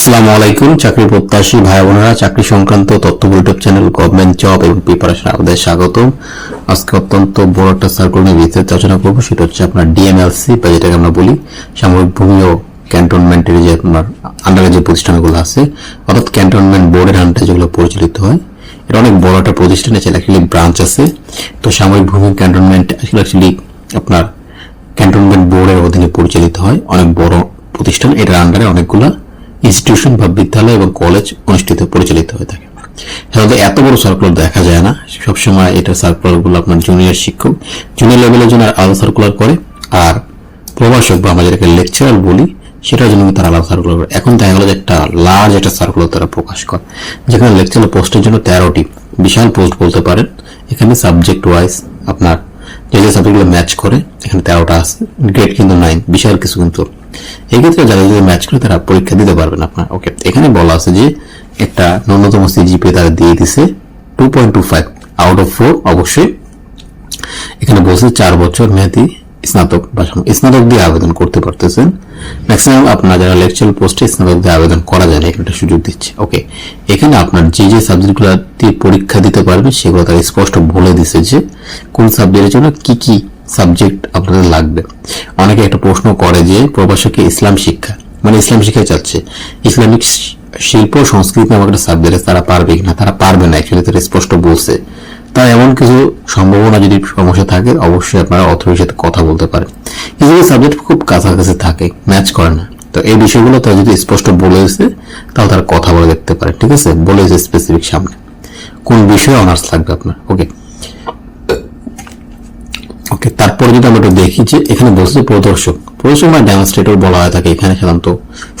আসসালামু আলাইকুম। চাকরি প্রত্যাশী ভাই বোনেরা, চাকরি সংক্রান্ত তথ্য ইউটিউব চ্যানেল গভর্নমেন্ট জব এবং প্রিপারেশন আপনাদের স্বাগতম। আজকে অত্যন্ত বড় একটা সার্কুল নিয়ে বিস্তারিত আলোচনা করব, সেটা হচ্ছে আপনার ডিএমএলসি বা যেটাকে আমরা বলি সামরিক ভূমি ও ক্যান্টনমেন্টের যে আপনার আন্ডারে যে প্রতিষ্ঠানগুলো আছে, অর্থাৎ ক্যান্টনমেন্ট বোর্ডের আন্ডারে যেগুলো পরিচালিত হয়, এটা অনেক বড় একটা প্রতিষ্ঠান আছে অ্যাকচুয়ালি ব্রাঞ্চ আছে। তো সামরিক ভূমি ক্যান্টনমেন্ট অ্যাকচুয়ালি আপনার ক্যান্টনমেন্ট বোর্ডের অধীনে পরিচালিত হয়, অনেক বড় প্রতিষ্ঠান, এটার আন্ডারে অনেকগুলো ইনস্টিটিউশন বা বিদ্যালয় এবং কলেজ অনুষ্ঠিত পরিচালিত হয়ে থাকে। সাধারণত এত বড় সার্কুলার দেখা যায় না। সবসময় এটা সার্কুলারগুলো আপনার জুনিয়র শিক্ষক জুনিয়র লেভেলের জন্য আলাদা সার্কুলার করে আর প্রভাষক বা আমরা লেকচারার বলি, সেটার জন্য তারা আলাদা সার্কুলার করে। এখন দেখা গেলো যে একটা লার্জ একটা সার্কুলার তারা প্রকাশ করে, যেখানে লেকচারার পোস্টের জন্য তেরোটি বিশাল পোস্ট বলতে পারেন। এখানে সাবজেক্ট ওয়াইজ আপনার যে যে সাবজেক্টগুলো ম্যাচ করে, এখানে তেরোটা আছে গ্রেড কিন্তু নাইন বিশাল কিছু কিন্তু এই ক্ষেত্রে যারা যদি ম্যাচ করে তারা পরীক্ষা দিতে পারবেন আপনার। ওকে এখানে বলা আছে যে একটা ন্যূনতম সিজিপি তারা দিয়ে দিছে two point two five out of four অবশ্যই। এখানে বলছে চার বছর মেয়াদি স্নাতক বা স্নাতক দিয়ে আবেদন করতে পারতেছেন। ম্যাক্সিমাম আপনার যারা লেকচার পোস্টে স্নাতক দিয়ে আবেদন করা যায় না একটা সুযোগ দিচ্ছে। ওকে এখানে আপনার যে যে সাবজেক্টগুলো দিয়ে পরীক্ষা দিতে পারবেন সেগুলো তারা স্পষ্ট বলে দিছে যে কোন সাবজেক্টের জন্য কি কি সাবজেক্ট আপনাদের লাগবে। অনেকে একটা প্রশ্ন করে যে প্রবাসকে ইসলাম শিক্ষা মানে ইসলাম শিক্ষা চাচ্ছে। ইসলামিক শিল্প, সংস্কৃতি নামক একটা সাবজেক্ট তারা পারবে কিনা? তারা পারবে না অ্যাকচুয়ালি তারা স্পষ্ট বলছে। তা এমন কিছু সম্ভাবনা যদি সমস্যা থাকে, অবশ্যই আপনারা অথরিটির সাথে কথা বলতে পারেন। কিছু কিছু সাবজেক্ট খুব কাছাকাছি থাকে ম্যাচ করে না। তো এই বিষয়গুলো তারা যদি স্পষ্ট বলে দিয়েছে তাহলে তারা কথা বলে দেখতে পারে, ঠিক আছে? বলে দিয়েছে স্পেসিফিক সামনে। কোন বিষয়ে অনার্স লাগবে আপনার? ওকে ওকে, তারপরে যদি আমরা দেখি যে এখানে বলছে প্রদর্শক প্রদর্শক মানে ডেমনস্ট্রেটর বলা হয় থাকে এখানে সাধারণত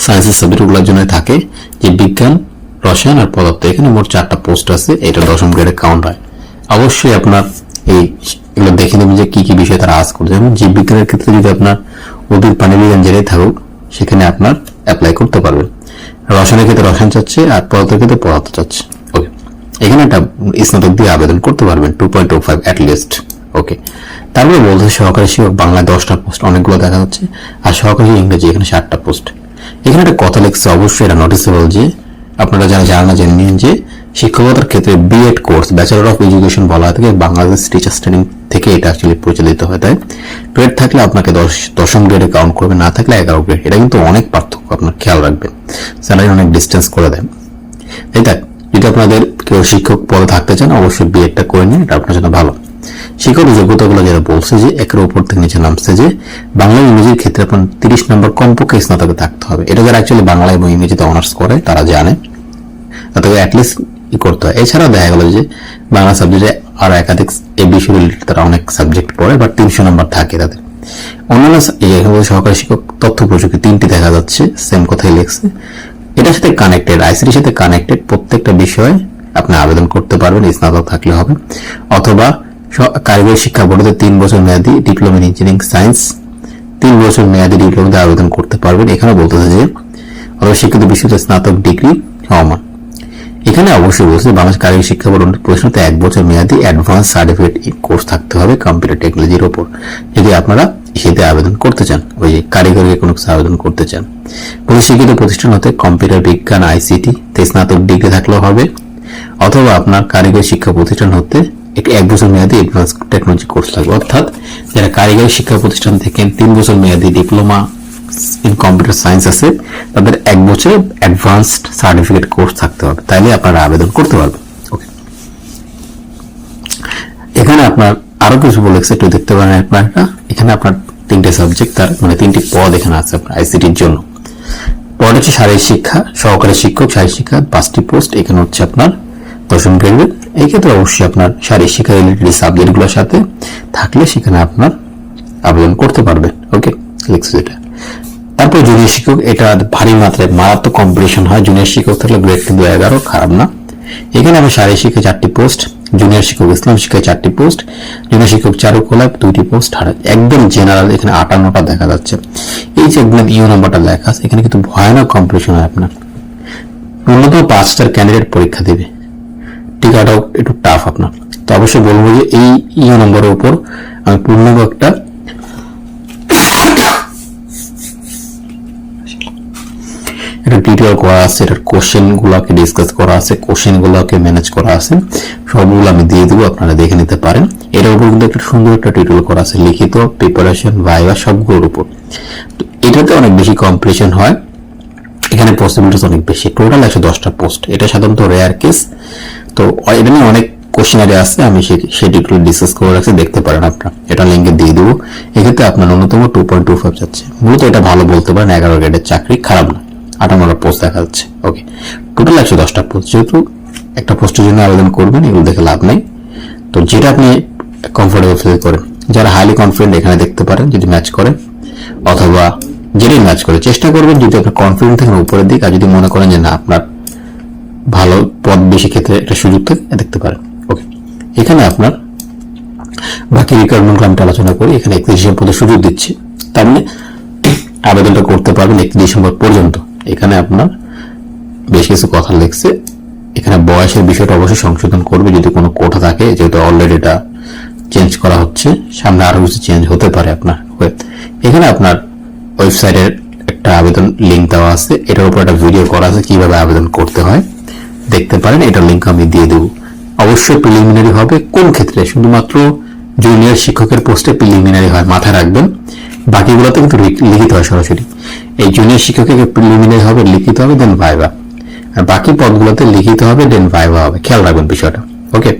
সায়েন্সের সাবজেক্টগুলোর জন্য থাকে, যে বিজ্ঞান, রসায়ন আর পদার্থ, এখানে মোট চারটা পোস্ট আছে, এটা দশম গ্রেডে কাউন্ট হয়। অবশ্যই আপনার এই এগুলো দেখে নেবেন যে কি কি বিষয় তারা আজ করছে। যেমন জীব বিজ্ঞানের ক্ষেত্রে যদি আপনার উদ্ভিদ বিজ্ঞান যেটাই থাকুক, সেখানে আপনার অ্যাপ্লাই করতে পারবেন রসায়নের ক্ষেত্রে রসায়ন চাচ্ছে আর পদার্থের ক্ষেত্রে পদার্থ চাচ্ছে। ওকে এখানে একটা স্নাতক দিয়ে আবেদন করতে পারবেন two point two five at least okay তারপরে বলতে সহকারী শিক্ষক, বাংলায় দশটা পোস্ট অনেকগুলো দেখা যাচ্ছে। আর সহকারী ইংরেজি, এখানে ষাটটা পোস্ট এখানে একটা কথা লিখছে, অবশ্যই এটা নোটিসেবল যে আপনারা যারা জানেন না, জেনে নিন যে শিক্ষকতার ক্ষেত্রে B Ed course bachelor of education বলা হয় থাকে বাংলাদেশ টিচার্স ট্রেনিং থেকে এটা অ্যাকচুয়ালি পরিচালিত হয় তাই গ্রেড থাকলে আপনাকে দশ, দশম গ্রেডে কাউন্ট করবে, না থাকলে এগারো গ্রেড এটা কিন্তু অনেক পার্থক্য, আপনার খেয়াল রাখবেন। স্যালারি অনেক ডিস্টেন্স করে দেয়। তাই দেখ, যদি আপনাদের কেউ শিক্ষক পদে থাকতে চান, অবশ্যই বিএডটা করে নিন, এটা আপনার জন্য ভালো। শিক্ষক যোগ্যতাগুলো যারা বলছে যে একের উপর থেকে নিচে নামছে যে বাংলা ইংরেজির ক্ষেত্রে আপনার তিরিশ নম্বর কমপক্ষে স্নাতকে থাকতে হবে। এটা যারা অ্যাকচুয়ালি বাংলা এবং ইংরেজিতে অনার্স করে, তারা জানে। তাদেরকে অ্যাটলিস্ট ই করতে হয়। এছাড়া দেখা গেল যে বাংলা সাবজেক্টে আর একাধিক এই বিষয় রিলেটেড তারা অনেক সাবজেক্ট পড়ে বাট তিনশো নম্বর থাকে তাদের। অন্যান্য সহকারী শিক্ষক তথ্য প্রযুক্তি তিনটি দেখা যাচ্ছে সেম কথাই লিখছে। এটার সাথে কানেক্টেড আইসিটির সাথে কানেক্টেড প্রত্যেকটা বিষয়ে আপনি আবেদন করতে পারবেন স্নাতক থাকলে হবে। অথবা কারিগরি শিক্ষা বোর্ডে তিন বছর মেয়াদী ডিপ্লোমা ইন ইঞ্জিনিয়ারিং সায়েন্স তিন বছর মেয়াদী ডিপ্লোমাতে আবেদন করতে পারবেন। এখানে বলতেছে যে অথবা শিক্ষিত বিশ্বতে স্নাতক ডিগ্রি সমান। এখানে অবশ্যই বলছে বাংলাদেশ কারিগরি শিক্ষা বোর্ড প্রশ্নতে এক বছর মেয়াদী অ্যাডভান্স সার্টিফিকেট কোর্স থাকতে হবে কম্পিউটার টেকনোলজির ওপর। যদি আপনারা সেতে আবেদন করতে চান, ওই যে কারিগরি কোনো কিছু আবেদন করতে চান, প্রশিক্ষিত প্রতিষ্ঠান হতে কম্পিউটার বিজ্ঞান আইসিটি তে স্নাতক ডিগ্রি থাকলেও হবে, অথবা আপনার কারিগরি শিক্ষা প্রতিষ্ঠান হতে একটি এক বছর মেয়াদি অ্যাডভান্স টেকনোলজি কোর্স থাকবে অর্থাৎ যারা কারিগরি শিক্ষা প্রতিষ্ঠান থেকে তিন বছর মেয়াদী ডিপ্লোমা ইন কম্পিউটার সায়েন্স আছে, তাদের এক বছর অ্যাডভান্সড সার্টিফিকেট কোর্স থাকতে হবে। তাইলে আপনারা আবেদন করতে পারবেন। ওকে এখানে আপনার আরও কিছু বলেছে একটু দেখতে পারেন আপনার। এখানে আপনার তিনটে সাবজেক্ট তার মানে তিনটি পদ এখানে আছে আপনার আইসিটির জন্য। পদ হচ্ছে শারীরিক শিক্ষা, সহকারী শিক্ষক, শারীরিক শিক্ষা, পাঁচটি পোস্ট এখানে হচ্ছে আপনার দশম গ্রেডের এই ক্ষেত্রে অবশ্যই আপনার শারীরিক শিক্ষা রিলেটেড সাবজেক্টগুলোর সাথে থাকলে সেখানে আপনার আবেদন করতে পারবেন ওকে লিখছে এটা তারপর জুনিয়র শিক্ষক, এটা ভারী মাত্রায়, মারাত্মক কম্পিটিশন হয়। জুনিয়র শিক্ষক থাকলে গ্রেড কিন্তু এগারো, খারাপ না। এখানে আমি শারীরিক শিক্ষায় চারটি পোস্ট জুনিয়র শিক্ষক, ইসলাম শিক্ষায় চারটি পোস্ট জুনিয়র শিক্ষক চারুকলা দুইটি পোস্ট আর একদম জেনারেল এখানে আটান্নটা দেখা যাচ্ছে। এই যে একদম ইউ নাম্বারটা লেখা আছে, এখানে কিন্তু ভয়ানক কম্পিটিশন হয় আপনার। ন্যূনতম পাঁচটার ক্যান্ডিডেট পরীক্ষা দেবে। টিকাটাও একটু টাফ আপনার। তো অবশ্যই বলব যে এই ইউ নম্বরের উপর আমি পূর্ণাঙ্গ একটা একটা টিউটোরিয়াল করা আছে, এটার কোশ্চেন গুলোকে ডিসকাস করা আছে কোশ্চেন গুলোকে ম্যানেজ করা আছে। সবগুলো আমি দিয়ে দেবো, আপনারা দেখে নিতে পারেন। এটার উপর কিন্তু একটা সুন্দর একটা টিউটোরিয়াল করা আছে, লিখিত প্রিপারেশন ভাইবা সবগুলোর উপর। তো এটাতে অনেক বেশি কম্পিটিশন হয়। এখানে পসিবিলিটিস অনেক বেশি। টোটাল একশো দশটা পোস্ট এটা সাধারণত রেয়ার কেস তো এটা নিয়ে অনেক কোশ্চেনারি আছে আমি সে- সেটি একটু ডিসকাস করে রাখছি, দেখতে পারেন আপনারা। এটা লিঙ্কে দিয়ে দেবো। এক্ষেত্রে আপনার ন্যূনতম টু পয়েন্ট টু ফাইভ যাচ্ছে। মূলত এটা ভালো বলতে পারেন, এগারো গ্রেডের চাকরি, খারাপ না। আটান্নটা পোস্ট দেখা যাচ্ছে ওকে টোটাল একশো দশটা পোস্ট যেহেতু একটা পোস্টের জন্য আবেদন করবেন, এগুলো দেখে লাভ নেই। তো যেটা আপনি কমফোর্টেবল ফিল করেন, যারা হাইলি কনফিডেন্ট এখানে দেখতে পারেন, যদি ম্যাচ করে অথবা যেটাই ম্যাচ করে, চেষ্টা করবেন যদি আপনার কনফিডেন্ট থাকেন উপরের দিক, আর যদি মনে করেন যে না, আপনার ভালো পদ বেশি ক্ষেত্রে একটা সুযোগ থাকে দেখতে পারেন। ওকে এখানে আপনার বাকি রিকোয়ারমেন্টগুলো আমি আলোচনা করি। এখানে একত্রিশ ডিসেম্বর পর্যন্ত সুযোগ দিচ্ছে। তার মানে আবেদনটা করতে পারবেন একত্রিশ ডিসেম্বর পর্যন্ত। এখানে আপনার বেশ কিছু কথা লিখছে। এখানে বয়সের বিষয়টা অবশ্যই সংশোধন করবে। যদি কোনো কোঠা থাকে, যেহেতু অলরেডি এটা চেঞ্জ করা হচ্ছে, সামনে আরও কিছু চেঞ্জ হতে পারে আপনার। এখানে আপনার ওয়েবসাইটের একটা আবেদন লিঙ্ক দেওয়া আছে। এটার উপর একটা ভিডিও করা আছে কীভাবে আবেদন করতে হয়। দেখতে পারেন, এটার লিঙ্ক আমি দিয়ে দেবো। অবশ্যই প্রিলিমিনারি হবে। কোন ক্ষেত্রে? শুধুমাত্র জুনিয়র শিক্ষকের পোস্টে প্রিলিমিনারি হয়, মাথায় রাখবেন। বাকিগুলোতে কিন্তু লিখিত হয় সরাসরি। এই জুনিয়র শিক্ষকের প্রিলিমিনারি হবে, লিখিত হবে দেন ভাইবা আর বাকি পদগুলোতে লিখিত হবে দেন ভাইবা হবে। খেয়াল রাখবেন বিষয়টা। ওকে?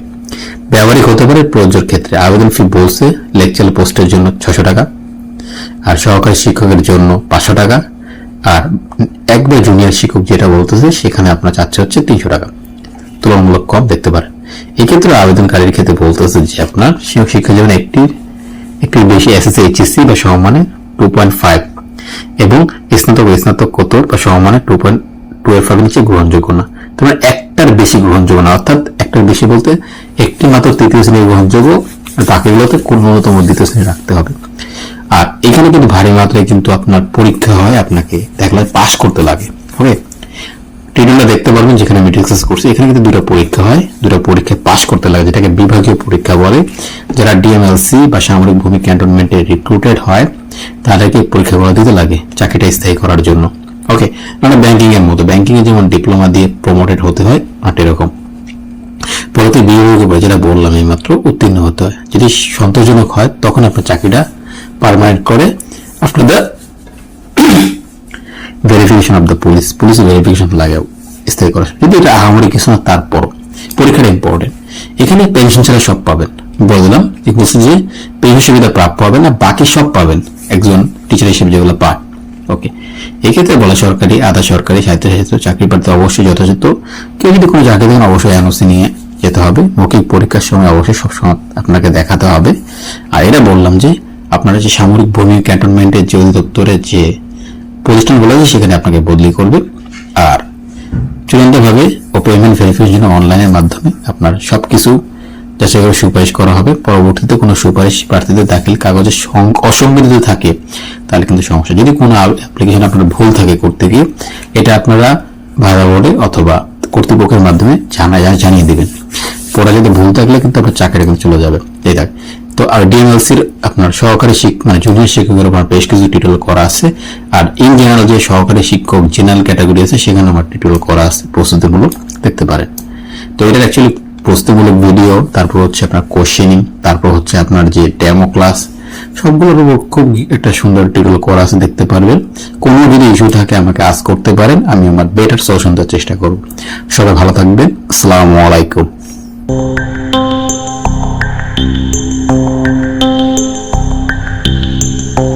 ব্যবহারিক হতে পারে প্রযোজ্যের ক্ষেত্রে। আবেদন ফি বলছে লেকচার পোস্টের জন্য ছশো টাকা। আর সহকারী শিক্ষকের জন্য পাঁচশো টাকা। আর একবার জুনিয়র শিক্ষক যেটা বলতেছে, সেখানে আপনার চাচ্ছে হচ্ছে তিনশো টাকা। তুলনামূলক কম দেখতে পারেন এক্ষেত্রে আবেদনকারীর ক্ষেত্রে বলতেছে যে আপনার শিক্ষক শিক্ষা জীবনে একটি একটি বেশি এসএসসি এইচএসসি বা সমমানে টু পয়েন্ট ফাইভ এবং স্নাতক স্নাতকোত্তর বা সমমানে টু পয়েন্ট টু এর ফাইভ নিচে গ্রহণযোগ্য না। তোমার একটার বেশি গ্রহণযোগ্য না, অর্থাৎ একটার বেশি বলতে একটি মাত্র তৃতীয় শ্রেণির গ্রহণযোগ্য বাকিগুলোতে কোন ন্যূনতম দ্বিতীয় শ্রেণি রাখতে হবে। আর এখানে কিন্তু ভারী মাত্রায় কিন্তু আপনার পরীক্ষা হয়, আপনাকে দেখলে পাস করতে লাগে ওকে টিডিউলটা দেখতে পারবেন যেখানে আমি ডিসকাস করছি, এখানে কিন্তু দুটো পরীক্ষা হয়, দুটো পরীক্ষায় পাশ করতে লাগে, যেটাকে বিভাগীয় পরীক্ষা বলে। যারা ডিএমএলসি বা সামরিক ভূমি ক্যান্টনমেন্টে রিক্রুটেড হয়, তাদেরকে এই পরীক্ষাগুলো দিতে লাগে, চাকরিটা স্থায়ী করার জন্য ওকে মানে ব্যাংকিং এর মতো ব্যাংকিং এ যেমন ডিপ্লোমা দিয়ে প্রমোটেড হতে হয় আট এরকম। পরবর্তী বিভাগে বা যেটা বললাম এই মাত্র উত্তীর্ণ হতে হয়। যদি সন্তোষজনক হয়, তখন আপনার চাকরিটা পারমানেন্ট করে after the verification of the police police verification লাগে স্থায়ী করা। কিন্তু এটা আহামরি কিছু না তারপর পরীক্ষাটা ইম্পর্টেন্ট এখানে পেনশন ছাড়া সব পাবেন। যে বলছে যে পেনশন সুবিধা প্রাপ্য হবে না, বাকি সব পাবেন একজন টিচার হিসেবে যেগুলো পায়। ওকে এক্ষেত্রে বলা সরকারি, আধা সরকারি সাহিত্য চাকরি প্রার্থী অবশ্যই যথাযথ। কেউ যদি কোনো চাকরি দেন অবশ্যই এনওসি নিয়ে যেতে হবে। মৌখিক পরীক্ষার সময় অবশ্যই সবসময় আপনাকে দেখাতে হবে। আর এটা বললাম যে আপনারা যে সামরিক ভূমি ক্যান্টনমেন্টের যে অধিদপ্তরের যে প্রতিষ্ঠানগুলো আছে সেখানে আপনাকে বদলি করবে। আর চূড়ান্তভাবে ও পেমেন্ট ভেরিফিকেশন অনলাইনের মাধ্যমে আপনার সবকিছু যাচাই করে সুপারিশ করা হবে। পরবর্তীতে কোনো সুপারিশ প্রার্থীদের দাখিল কাগজে সং- অসংগঠিত থাকে, তাহলে কিন্তু সমস্যা। যদি কোনো অ্যাপ্লিকেশন আপনার ভুল থাকে করতে গিয়ে, এটা আপনারা ভাড়া বোর্ডে অথবা কর্তৃপক্ষের মাধ্যমে জানা জানিয়ে দেবেন। পরে যদি ভুল থাকলে কিন্তু আপনার চাকরিটা কিন্তু চলে যাবে। এই দেখ তো আর ডিএমএলসির আপনার সহকারী শিক্ষক মানে জুনিয়র শিক্ষকের উপর বেশ কিছু টিউটোরিয়াল করা আছে। আর ইন জেনারেল যে সহকারী শিক্ষক জেনারেল ক্যাটাগরি আছে, সেখানে আমার টিউটোরিয়াল করা আছে প্রস্তুতিমূলক, দেখতে পারেন। তো এটা অ্যাকচুয়ালি প্রস্তুতিমূলক ভিডিও তারপর হচ্ছে আপনার কোশ্চেনিং তারপর হচ্ছে আপনার যে ডেমো ক্লাস সবগুলোর উপর খুব একটা সুন্দর টিউটোরিয়াল করা আছে, দেখতে পারবেন। কোনো যদি ইস্যু থাকে আমাকে আজ করতে পারেন, আমি আমার বেটার সলিউশন দেওয়ার চেষ্টা করব। সবাই ভালো থাকবেন। আসসালামু আলাইকুম।